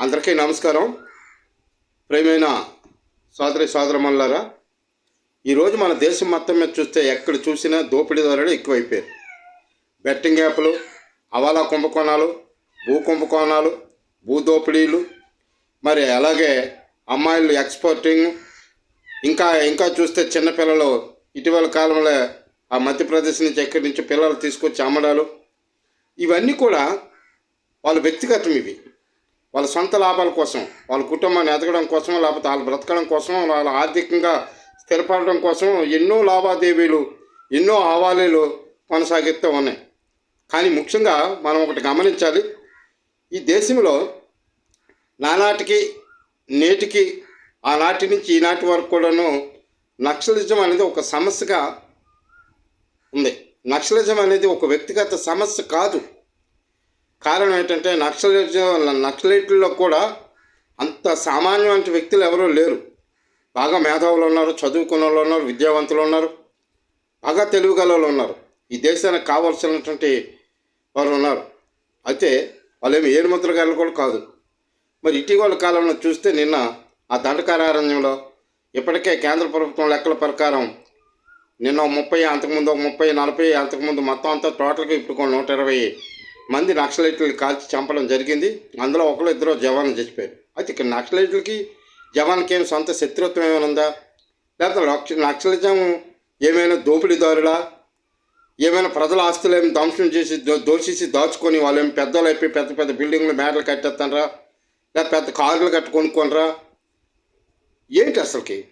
అందరికీ నమస్కారం. ప్రేమైన సోదరి సోదరమల్లారా ఈరోజు మన దేశం మొత్తం మీద చూస్తే ఎక్కడ చూసినా దోపిడీదారులు ఎక్కువైపోయారు. బెట్టింగ్ యాప్లు అవాలా కుంభకోణాలు భూ కుంభకోణాలు భూ దోపిడీలు మరి అలాగే అమ్మాయిలు ఎక్స్పోర్టింగ్ ఇంకా ఇంకా చూస్తే చిన్నపిల్లలు ఇటీవల కాలంలో ఆ మధ్యప్రదేశ్ నుంచి ఎక్కడి నుంచి పిల్లలు తీసుకొచ్చి అమ్మడాలు ఇవన్నీ కూడా వాళ్ళ వ్యక్తిగతం ఇవి. వాళ్ళ సొంత లాభాల కోసం వాళ్ళ కుటుంబాన్ని ఎదగడం కోసం లేకపోతే వాళ్ళు బ్రతకడం కోసం వాళ్ళ ఆర్థికంగా స్థిరపడడం కోసం ఎన్నో లావాదేవీలు ఎన్నో ఆవాలీలు కొనసాగిస్తూ ఉన్నాయి. కానీ ముఖ్యంగా మనం ఒకటి గమనించాలి ఈ దేశంలో నానాటికి నేటికి ఆనాటి నుంచి ఈనాటి వరకు కూడాను నక్సలిజం అనేది ఒక సమస్యగా ఉంది. నక్సలిజం అనేది ఒక వ్యక్తిగత సమస్య కాదు. కారణం ఏంటంటే నక్సలిజం నక్సలైట్లలో కూడా అంత సామాన్యమైన వ్యక్తులు ఎవరూ లేరు. బాగా మేధావులు ఉన్నారు చదువుకున్న వాళ్ళు ఉన్నారు విద్యావంతులు ఉన్నారు బాగా తెలివిగల వాళ్ళు ఉన్నారు. ఈ దేశానికి కావాల్సినటువంటి వారు ఉన్నారు. అయితే వాళ్ళేమి ఏడుముద్రగాళ్ళు కూడా కాదు. మరి ఇటీవల కాలంలో చూస్తే నిన్న ఆ దండకారణ్యంలో ఇప్పటికే కేంద్ర ప్రభుత్వం లెక్కల ప్రకారం నిన్న ముప్పై అంతకుముందు ఒక ముప్పై నలభై అంతకుముందు మొత్తం అంతా టోటల్గా ఇప్పుడు నూట ఇరవై మంది నక్సలైట్లు కాల్చి చంపడం జరిగింది. అందులో ఒకరు ఇద్దరు జవాన్లు చచ్చిపోయారు. అయితే ఇక్కడ నక్సలైట్లకి జవాన్కి ఏం సొంత శత్రుత్వం ఏమైనా ఉందా? లేకపోతే నక్సలిజం ఏమైనా దోపిడీదారులా ఏమైనా ప్రజల ఆస్తులు ఏమి ధ్వంసం చేసి దోషించి దాచుకొని వాళ్ళు ఏమి పెద్దలు అయిపోయి పెద్ద పెద్ద బిల్డింగ్లు మేడలు కట్టేస్తానరా? లేదా పెద్ద కార్లు కట్టి కొనుక్కోనరా? ఏంటి అసలుకి?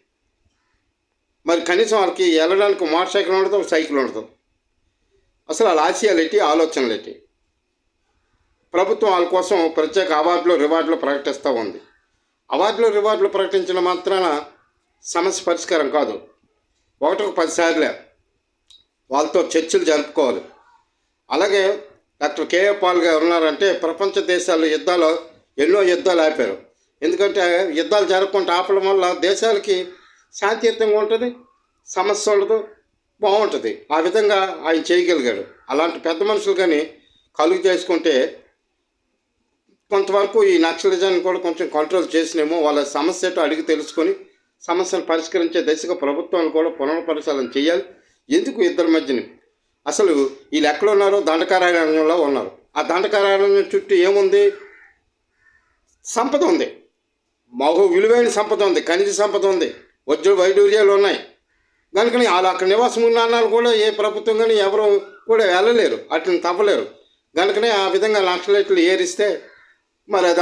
మరి కనీసం వాళ్ళకి వెళ్ళడానికి మోటార్ సైకిల్ ఉండదు సైకిల్ ఉండదు. అసలు వాళ్ళ ఆశయాలు ఏంటి ఆలోచనలు ఏంటి ప్రభుత్వం వాళ్ళ కోసం ప్రత్యేక అవార్డులు రివార్డులు ప్రకటిస్తూ ఉంది. అవార్డులు రివార్డులు ప్రకటించిన మాత్రాన సమస్య పరిష్కారం కాదు. ఒకటికి పదిసార్లే వాళ్ళతో చర్చలు జరుపుకోవాలి. అలాగే డాక్టర్ కేఏ పాల్ గారు ఉన్నారంటే ప్రపంచ దేశాల్లో యుద్ధాలు ఎన్నో యుద్ధాలు ఆపారు. ఎందుకంటే యుద్ధాలు జరగకుండా ఆపడం వల్ల దేశాలకి శాంతియుతంగా ఉంటుంది సమస్య ఉండదు బాగుంటుంది. ఆ విధంగా ఆయన చేయగలిగాడు. అలాంటి పెద్ద మనుషులు కానీ కలుగు చేసుకుంటే కొంతవరకు ఈ నక్సలిజాన్ని కూడా కొంచెం కంట్రోల్ చేసినేమో వాళ్ళ సమస్యతో అడిగి తెలుసుకొని సమస్యను పరిష్కరించే దశగా ప్రభుత్వాలు కూడా పునఃపరిశీలన చేయాలి. ఎందుకు ఇద్దరి మధ్యని? అసలు వీళ్ళు ఎక్కడ ఉన్నారో? దండకారణ్యంలో ఉన్నారు. ఆ దండకారణ్యం చుట్టూ ఏముంది? సంపద ఉంది. మహు విలువైన సంపద ఉంది. ఖనిజ సంపద ఉంది. వజ్ర వైడూర్యాలు ఉన్నాయి. కనుకని వాళ్ళు అక్కడ నివాసం ఉన్న అన్నారు కూడా ఏ ప్రభుత్వం కానీ ఎవరు కూడా వెళ్ళలేరు. అట్లని తవ్వలేరు. కనుకనే ఆ విధంగా నక్సలైట్లు ఏరిస్తే మరి అది